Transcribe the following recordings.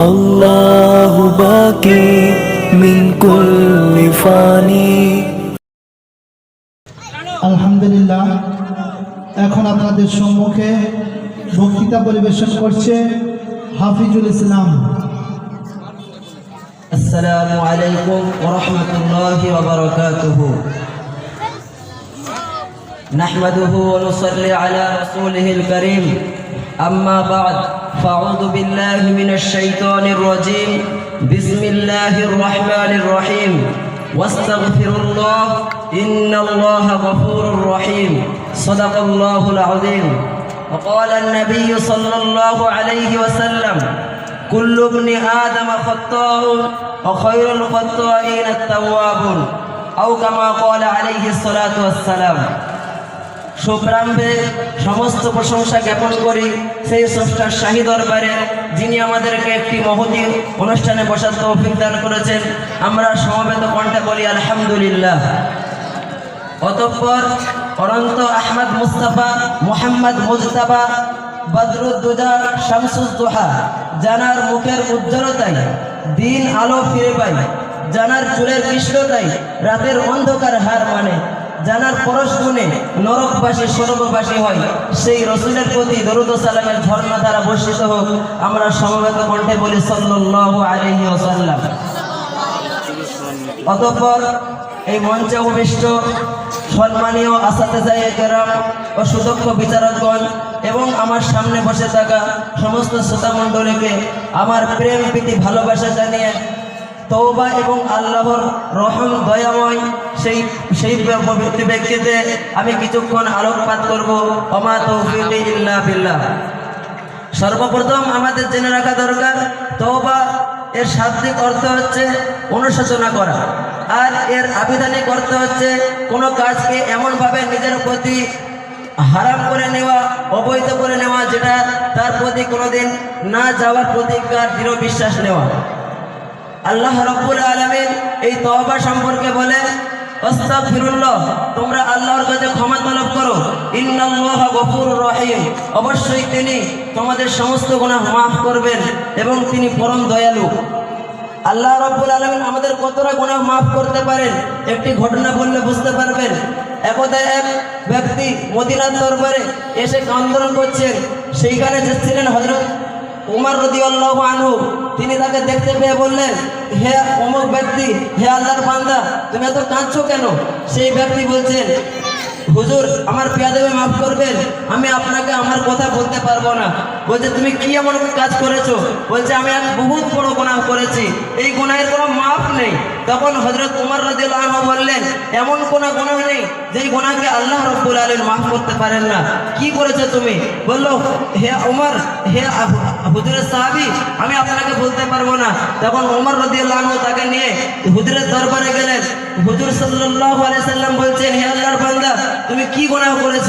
الله باقي من كل فاني আলহামদুলিল্লাহ এখন আপনাদের সম্মুখে বক্তৃতা পরিবেশন করছে হাফিজুল ইসলাম السلام عليكم ورحمة الله وبركاته نحمده ونصلي على رسوله الكريم أما بعد فأعوذ بالله من الشيطان الرجيم بسم الله الرحمن الرحيم واستغفر الله إن الله غفور رحيم صدق الله العظيم وقال النبي صلى الله عليه وسلم كل ابن آدم خطاء وخير الخطائين التوابون أو كما قال عليه الصلاة والسلام সুপ্রাম্বে সমস্ত প্রশংসা জ্ঞাপন করি। সেই স্রষ্টার শাহী দরবারে, যিনি আমাদেরকে একটি মহতি অনুষ্ঠানে বসার তৌফিক দান করেছেন। আমরা সমবেত কণ্ঠে বলি, আলহামদুলিল্লাহ। অতঃপর অনন্ত আহমদ মুস্তাফা, মোহাম্মদ মুজতাবা বদরুদ্দুজা শামসুদ্দোহা জানার মুখের উজ্জ্বলতাই দিন আলো ফিরে পাই জানার চুলের কৃষ্ণতাই রাতের অন্ধকার হার মানে জানার পরশ গুণে নরকবাসী স্বর্গবাসী হয়। সেই রসুলের প্রতি দরুদ সালামের ঝর্ণা দ্বারা বর্ষিত হোক। আমরা সমবেত কণ্ঠে বলি ওয়াসাল্লাম। অতঃপর এই মঞ্চে উপবিষ্ট সম্মানীয় আসাতেজাই কেরাম ও সুদক্ষ বিচারকগণ এবং আমার সামনে বসে থাকা সমস্ত শ্রোতামণ্ডলীকে আমার প্রেম, প্রীতি, ভালোবাসা জানিয়ে তৌবা এবং আল্লাহর রহম, দয়াময় সেই সেই ব্যক্তিতে আমি কিছুক্ষণ আলোকপাত করব। অমা তৌফিক ইল্লা বিল্লাহ। সর্বপ্রথম আমাদের জেনে রাখা দরকার, তওবা এর শাব্দিক অর্থ হচ্ছে অনুশোচনা করা। আর এর আবিধানিক অর্থ হচ্ছে কোনো কাজকে এমনভাবে নিজের প্রতি হারাম করে নেওয়া, অবৈধ করে নেওয়া, যেটা তার প্রতি কোনোদিন না যাওয়ার প্রতিজ্ঞার দৃঢ় বিশ্বাস নেওয়া। আল্লাহ রব্বুল আলমিন এই তওবা সম্পর্কে বলে আস্তাগফিরুল্লাহ, তোমরা আল্লাহর কাছে ক্ষমা তলব করো। ইন্নাল্লাহ গফুরুর রহিম। অবশ্যই তিনি তোমাদের সমস্ত গুনাহ মাফ করবেন এবং তিনি পরম দয়ালু। আল্লাহ রব্বুল আলমিন আমাদের কতটা গুনাহ মাফ করতে পারেন, একটি ঘটনা বললে বুঝতে পারবেন। একদা এক ব্যক্তি মদিনার দরবারে এসে আন্দোলন করছেন, সেইখানে যে ছিলেন হজরত উমার রদি আল্লাহ আনহু, তিনি তাকে দেখতে পেয়ে বললেন, হে অমুক ব্যক্তি, হে আল্লাহর বান্দা, তুমি এত কাঁদছো কেন? সেই ব্যক্তি বলছেন হুজুর, আমার পেয়াদেবে মাফ করবেন, আমি আপনাকে আমার কথা বলতে পারব না। বলছে, তুমি কি এমন কাজ করেছ? বলছে, আমি এক বহুত বড় গুনাহ করেছি। এই গুনাহের কোনো মাফ নেই। তখন হজরত উমর আনহু বললেন, এমন কোনো গুনাহ নেই যেই গুনাহকে আল্লাহ রব্বুল আলম মাফ করতে পারেন না। কি করেছ তুমি? বলল, হে উমর, হে হুজুরের সাহাবি, আমি আপনাকে বলতে পারব না। তখন উমর রদিউল্লাহ আনহু তাকে নিয়ে হুজুরের দরবারে গেলেন। হুজুর সাল্লাল্লাহু আলাইহি সাল্লাম বলছেন, হে আল্লাহর বান্দা, তুমি কি গুনাহ করেছ?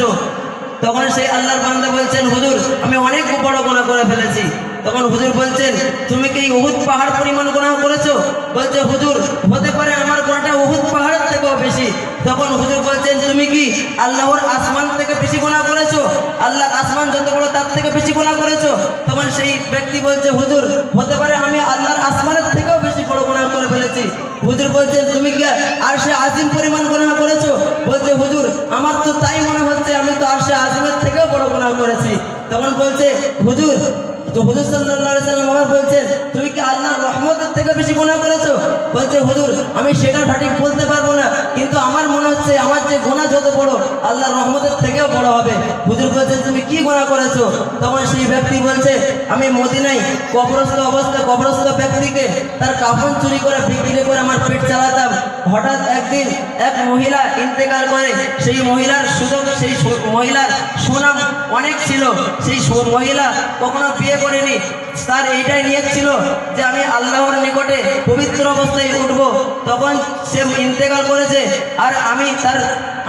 তখন সেই আল্লাহর বান্দা বলছেন, হুজুর, আমি অনেক বড় গুনাহ করে ফেলেছি। তখন হুজুর বলছেন, তুমি কি উহুদ পাহাড় পরিমাণ গুনাহ করেছ? বলছে, হুজুর, হতে পারে আমার গোনাটা উহুদ পাহাড়ের থেকেও বেশি। তখন হুজুর বলছেন, তুমি কি আল্লাহর আসমান থেকে বেশি গোনা করেছ? আল্লাহ আসমান যত বড়, তার থেকে বেশি গোনা করেছ? তখন সেই ব্যক্তি বলছে, হুজুর, হতে পারে আমি আল্লাহর আসমানের থেকেও বেশি বড় গুনাহ করে ফেলেছি হুজুর বলছেন তুমি কি আর সে আজিম পরিমাণ গণনা করেছ? বলছে, হুজুর, আমার তো তাই মনে হচ্ছে, আমি তো আর সে আজিমের থেকেও বড় গোনা করেছি। তখন বলছে, হুজুর, তো হুজুর সাল্লাহ সাল্লাম আমার বলছেন তুমি কি আল্লাহ রহমতের থেকে বেশি গোনা করেছ? বলছে, হুজুর, আমি সেটা সঠিক বলতে পারব না। কিন্তু আমার মনে হচ্ছে আমার যে গোনা যত বড়, আল্লাহর রহমতের থেকেও বড় হবে। হুজুর বলছে, তুমি কি গোনা করেছ? তখন সেই ব্যক্তি বলছে, আমি মদিনাই কবরস্থ অবস্থা কবরস্থ ব্যক্তিকে তার কাফন চুরি করে বিক্রি করে আমার পেট চালাতাম। হঠাৎ একদিন এক মহিলা ইন্তেকাল করে। সেই মহিলার সুযোগ, সেই মহিলার সুনাম অনেক ছিল। সেই মহিলা কখনো বিয়ে করেনি। তার এইটাই নিয়ে ছিল যে আমি আল্লাহর নিকটে পবিত্র অবস্থায় উঠবো। তখন সে ইন্তেকাল করেছে। আর আমি তার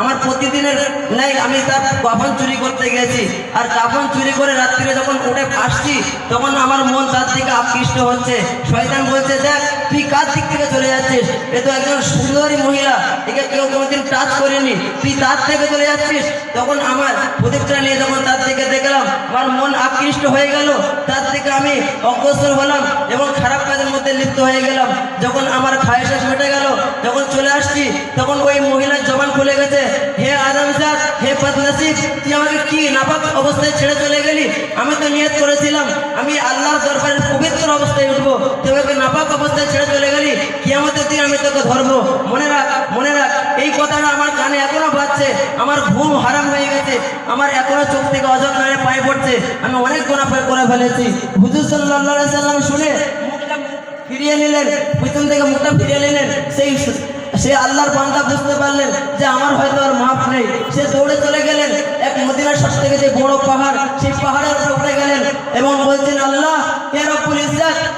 আমার প্রতিদিনের নাই আমি তার কাফন চুরি করতে গেছি, আর কাফন চুরি করে রাত্রিরে যখন উঠে আসছি, তখন আমার মন তার দিকে আকৃষ্ট হচ্ছে। শয়তান বলছে, দেখ, তুই কার দিক থেকে চলে যাচ্ছিস? এ তো একজন সুন্দরী মহিলা, একে কেউ কোনোদিন টাচ করেনি। তুই তার থেকে চলে যাচ্ছিস? তখন আমার প্রদীপটা নিয়ে যখন তার দিকে দেখলাম, আমার মন আকৃষ্ট হয়ে গেল। তার থেকে আমি অগ্রসর হলাম এবং মধ্যে লিপ্ত হয়ে গেলাম। যখন আমার খায়সাস মেটে গেল, যখন চলে আসছি, তখন ওই মহিলার জবান খুলে গেছে, হে সাহ হে পদ্মসিব তুই আমাকে কি নাপাক অবস্থায় ছেড়ে চলে গেলি? আমি তো নিয়ত করেছিলাম, আমি আল্লাহর দরবারে পবিত্র অবস্থায় উঠবো, তুই আমাকে নাপাক অবস্থায় ছেড়ে চলে গেলি, কিয়ামতের দিন আমি তোকে ধরবো। মনে রাখ মনে রাখ, এই কথাটা আমার কানে এখনও বাজছে, আমার ঘুম হারাম হয়ে গেছে, আমার এখনও চোখ থেকে নামে পায়ে পড়ছে, আমি অনেক গোনাফে করে ফেলেছি। হুজুর সাল্লাহ সাল্লাম শুনে ফিরিয়ে নিলেন পিছন থেকে মুখটা ফিরিয়ে নিলেন, সেই সে আল্লাহর বান্দা বুঝতে পারলেন যে আমার হয়তো আর মাপ নেই। সে দৌড়ে চলে গেলেন, এক মদিনার সাথে থেকে যে বড় পাহাড়, সেই পাহাড়ের উপরে উঠে গেলেন এবং বলছেন, আল্লাহ এর পুলিশ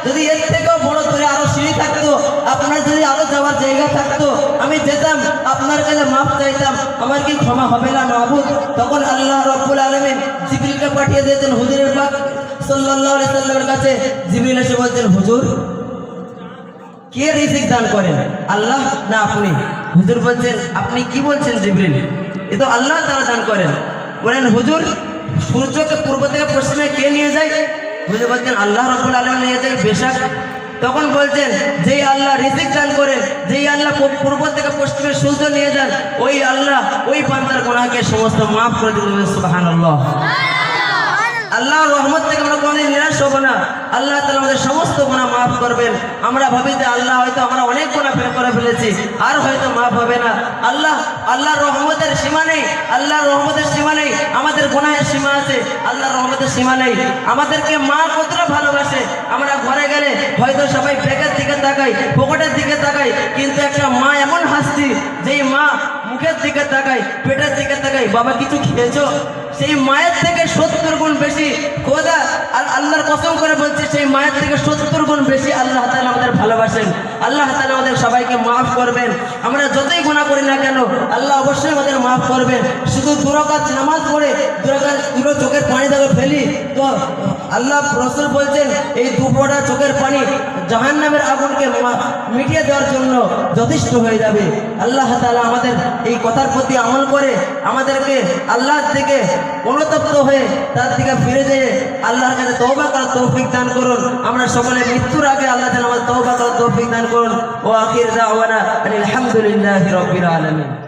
যদি এর থেকেও বড় ধরে আরও সিঁড়ি থাকতো, আপনার যদি আরও যাওয়ার জায়গা থাকতো, আমি যেতাম, আপনার কাছে মাপ চাইতাম, আমার কি ক্ষমা হবে না মাহবুদ তখন আল্লাহ রব্বুল আলমিন জিবিলকে পাঠিয়ে দিয়েছেন হুজুরের পাক সাল্লাহ সাল্লামের কাছে। জিবিল এসে বলছেন, হুজুর কে রিজিক দান করেন? আল্লাহ না আপনি? হুজুর বলছেন, আপনি কি বলছেন জিবরিল? এ তো আল্লাহ তারা দান করেন। বলেন, হুজুর, সূর্যকে পূর্ব থেকে পশ্চিমে কে নিয়ে যায়? হুজুর বলছেন, আল্লাহ রব্বুল আলম নিয়ে যায়, বেশাক। তখন বলছেন, যেই আল্লাহ রিজিক দান করেন, যেই আল্লাহ পূর্ব থেকে পশ্চিমে সূর্য নিয়ে যান, ওই আল্লাহ, ওই পান্তার গোনাকে সমস্ত মাফ করে দিবেন সুবাহান আল্লাহ আল্লাহর রহমত থেকে আমরা কোনোদিন নিরাশ হব না। আল্লাহ তালা আমাদের সমস্ত গুণা মাফ করবেন। আমরা ভাবি যে আল্লাহ হয়তো আমরা অনেক গুণা ফেল করে ফেলেছি, আর হয়তো মাফ হবে না। আল্লাহ, আল্লাহর রহমতের সীমা নেই। আল্লাহর রহমতের সীমা নেই। আমাদের গুণাহের সীমা আছে। আল্লাহর রহমতের সীমা নেই। আমাদেরকে মা কতটা ভালোবাসে। আমরা ঘরে গেলে হয়তো সবাই ব্যাগের দিকে তাকাই পকেটের দিকে তাকাই, কিন্তু একটা মা এমন হাসতি, যেই মা মুখের দিকে তাকাই পেটের দিকে তাকাই বাবা, কিছু খেয়েছো? সেই মায়ের থেকে সত্তর গুণ বেশি খোদা আর আল্লাহর কসম করে বলছে, সেই মায়ের থেকে সত্তর গুণ বেশি আল্লাহ তালা আমাদের ভালোবাসেন। আল্লাহ তালা আমাদের সবাইকে মাফ করবেন। আমরা যতই গুণা করি না কেন, আল্লাহ অবশ্যই আমাদের মাফ করবেন। শুধু দুরকাত নামাজ পড়ে দুরকাত দুটো চোখের পানি থেকে আল্লাহ রসুল বলছেন, এই দুপোটা চোখের পানি জাহান নামের আগুনকে মিটিয়ে দেওয়ার জন্য যথেষ্ট হয়ে যাবে। আল্লাহ তালা আমাদের এই কথার প্রতি আমল করে আমাদেরকে আল্লাহর থেকে অনুতপ্ত হয়ে তার দিকে ফিরে যেয়ে আল্লাহর কাছে তৌবা করার তৌফিক দান করুন। আমরা সকলে মৃত্যুর আগে আল্লাহ যেন আমাদের তৌবা করার তৌফিক দান করুন। ও আখির আলহামদুলিল্লাহ রবিল আলমিন।